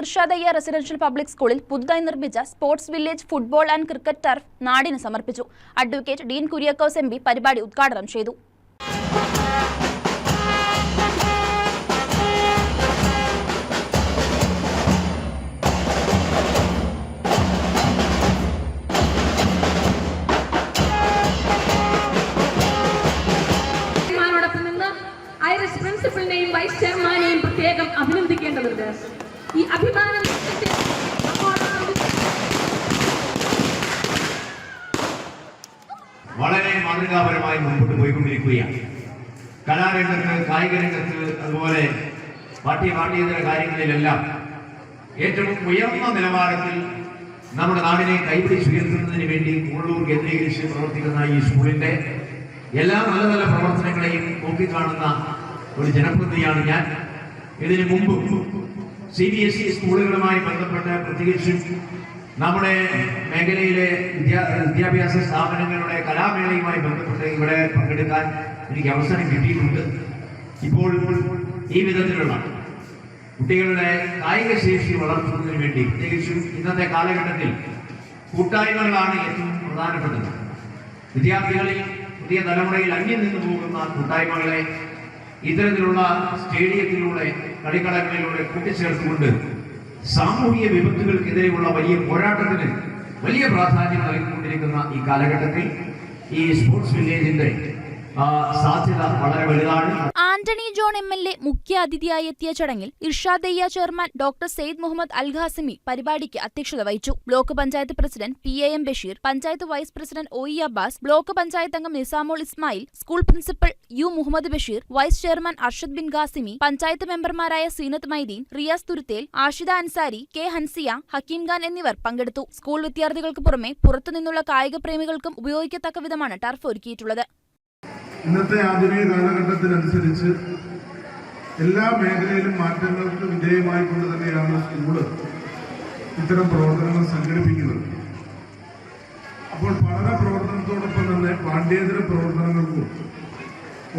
ഇർഷാദയ്യ residential public സ്കൂളിൽ പുതുതായി നിർമ്മിച്ച sports village football and cricket turf നാടിന് സമർപ്പിച്ചു. അഡ്വക്കേറ്റ് ഡീൻ കുര്യാക്കോസ് എം പരിപാടി ഉദ്ഘാടനം ചെയ്തു. ഈ അഭിമാനം വളരെ മാതൃകാപരമായി മുൻപോട്ട് പോയിക്കൊണ്ടിരിക്കുകയാണ്. കലാരംഗത്ത് കായിക രംഗത്ത് അതുപോലെ പാഠ്യ പാഠ്യേതര കാര്യങ്ങളിലെല്ലാം ഏറ്റവും ഉയർന്ന നിലവാരത്തിൽ നമ്മുടെ നാടിനെ കൈപിടിച്ചുയർത്തുന്നതിന് വേണ്ടി ഉള്ളൂർ കേന്ദ്രീകരിച്ച് പ്രവർത്തിക്കുന്ന ഈ സ്കൂളിന്റെ എല്ലാ നല്ല നല്ല പ്രവർത്തനങ്ങളെയും നോക്കിക്കാണുന്ന ഒരു ജനപ്രതിനിധിയാണ് ഞാൻ. ഇതിനു മുമ്പ് സി ബി എസ് ഇ സ്കൂളുകളുമായി ബന്ധപ്പെട്ട് പ്രത്യേകിച്ചും നമ്മുടെ മേഖലയിലെ വിദ്യാ വിദ്യാഭ്യാസ സ്ഥാപനങ്ങളുടെ കലാമേളയുമായി ബന്ധപ്പെട്ട് ഇവിടെ പങ്കെടുക്കാൻ എനിക്ക് അവസരം കിട്ടിയിട്ടുണ്ട്. ഇപ്പോൾ ഈ വിധത്തിലുള്ള കുട്ടികളുടെ കായിക ശേഷി വളർത്തുന്നതിന് വേണ്ടി പ്രത്യേകിച്ചും ഇന്നത്തെ കാലഘട്ടത്തിൽ കൂട്ടായ്മകളാണ് ഏറ്റവും പ്രധാനപ്പെട്ടത്. വിദ്യാർത്ഥികളിൽ പുതിയ തലമുറയിൽ അന്യം നിന്ന് പോകുന്ന കൂട്ടായ്മകളെ ഇത്തരത്തിലുള്ള സ്റ്റേഡിയത്തിലൂടെ കളിക്കളങ്ങളിലൂടെ കൂട്ടിച്ചേർത്തുകൊണ്ട് സാമൂഹിക വിപത്തുകൾക്കെതിരെയുള്ള വലിയ പോരാട്ടത്തിന് വലിയ പ്രാധാന്യം നൽകിക്കൊണ്ടിരിക്കുന്ന ഈ കാലഘട്ടത്തിൽ ഈ സ്പോർട്സ് വില്ലേജിന്റെ സാധ്യത വളരെ വലുതാണ്. Antony John M L A മുഖ്യ അതിഥിയായി എത്തിയ ചടങ്ങിൽ ഇർഷാദയ്യ ചെയർമാൻ ഡോക്ടർ സെയ്ദ് മുഹമ്മദ് അൽ ഖാസിമി പരിപാടിക്ക് അധ്യക്ഷത വഹിച്ചു. Block panchayat president P A M Basheer panchayat vice president O E Abbas block panchayat അംഗം Nisamol Ismail school principal U Muhammad Basheer vice chairman Arshad Bin Qasimi panchayat മെമ്പർമാരായ Seenath Maideen Riyas Thuruthel Ashida Ansari K Hansiya Hakeem Khan എന്നിവർ പങ്കെടുത്തു. School വിദ്യാർത്ഥികൾക്ക് പുറമെ പുറത്തുനിന്നുള്ള കായിക പ്രേമികൾക്കും ഉപയോഗിക്കത്തക്ക വിധമാണ് ടർഫ് ഒരുക്കിയിട്ടുള്ളത്. ഇന്നത്തെ ആധുനിക കാലഘട്ടത്തിനനുസരിച്ച് എല്ലാ മേഖലയിലും മാറ്റങ്ങൾക്ക് വിധേയമായിക്കൊണ്ട് തന്നെയാണ് സ്കൂൾ ഇത്തരം പ്രവർത്തനങ്ങൾ സംഘടിപ്പിക്കുന്നത്. അപ്പോൾ പഠന പ്രവർത്തനത്തോടൊപ്പം തന്നെ പാഠ്യേതര പ്രവർത്തനങ്ങൾക്കും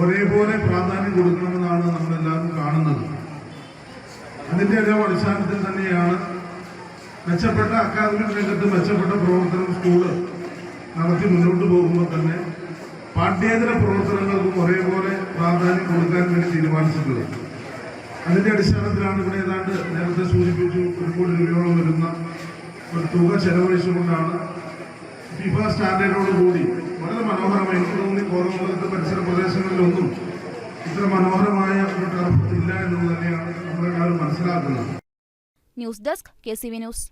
ഒരേപോലെ പ്രാധാന്യം കൊടുക്കണമെന്നാണ് നമ്മളെല്ലാവരും കാണുന്നത്. അതിന്റെ എല്ലാം അടിസ്ഥാനത്തിൽ തന്നെയാണ് മെച്ചപ്പെട്ട അക്കാദമിക് രംഗത്ത് മെച്ചപ്പെട്ട പ്രവർത്തനം സ്കൂൾ നടത്തി മുന്നോട്ട് പോകുമ്പോൾ തന്നെ പാഠ്യേതര പ്രവർത്തനങ്ങൾക്കും ഒരേപോലെ പ്രാധാന്യം കൊടുക്കാൻ വേണ്ടി തീരുമാനിച്ചിട്ടുള്ളത്. അതിന്റെ അടിസ്ഥാനത്തിലാണ് ഇവിടെ ഏതാണ്ട് നേരത്തെ സൂചിപ്പിച്ചു ഒരു കോടി രൂപയോളം വരുന്ന ഒരു തുക ചെലവഴിച്ചുകൊണ്ടാണ് ഫിഫ സ്റ്റാൻഡേർഡോട് കൂടി വളരെ മനോഹരമായി എനിക്ക് തോന്നി കോതമംഗലത്തെ പരിസര പ്രദേശങ്ങളിലൊന്നും ഇത്ര മനോഹരമായ ഒരു ടർഫ് ഇല്ല എന്നത് തന്നെയാണ് നമ്മളെല്ലാവരും മനസ്സിലാക്കുന്നത്. News desk K C V news.